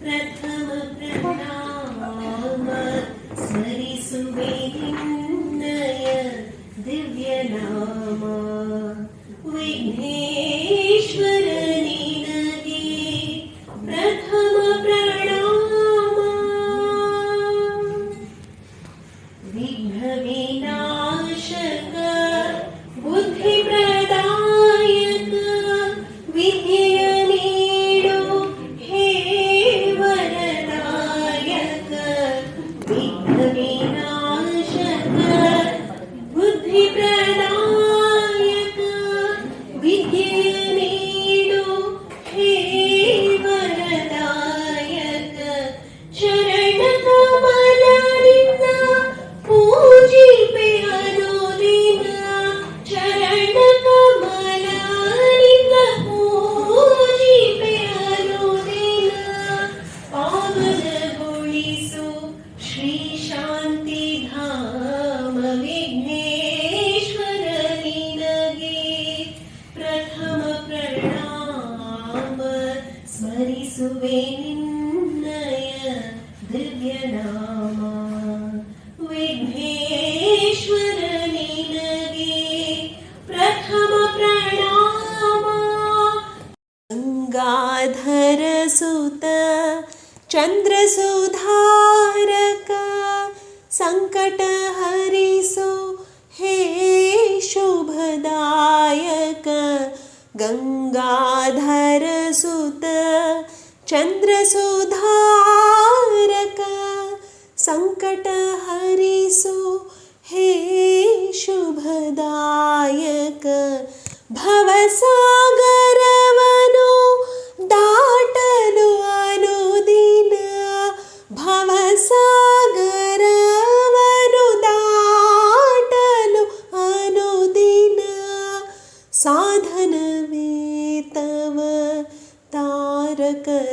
प्रथम प्रणाम स्मरिसुवे निन्नय दिव्यनाम विघ्नेश्वर विघ्नविनाशक ಸ್ಮರಿಸುವೆ ನಿನ್ನಯ ದಿವ್ಯ ನಾಮ ವಿಘ್ನೇಶ್ವರ ನಿನಗೆ ಪ್ರಥಮ ಪ್ರಣಾಮ ಗಂಗಾಧರ ಸುತ ಚಂದ್ರಸುಧಾರಕ ಸಂಕಟ ಹರಿಸು ಹೇ ಶುಭದಾಯಕ गङ्गाधरसुत चन्द्रसुधारक सङ्कटहरिसो हे शुभदायक भवसागर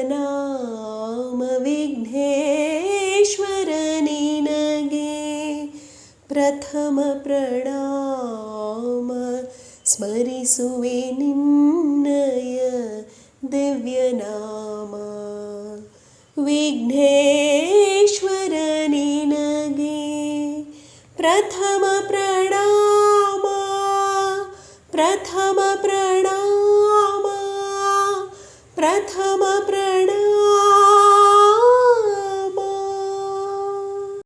नाम विघ्नेश्वरनि नगे प्रथम प्रणाम स्मरिसु दिव्यनाम। विघ्नेश्वरनि नगे प्रथमप्रणामा प्रथमप्रणा प्रथम प्रण।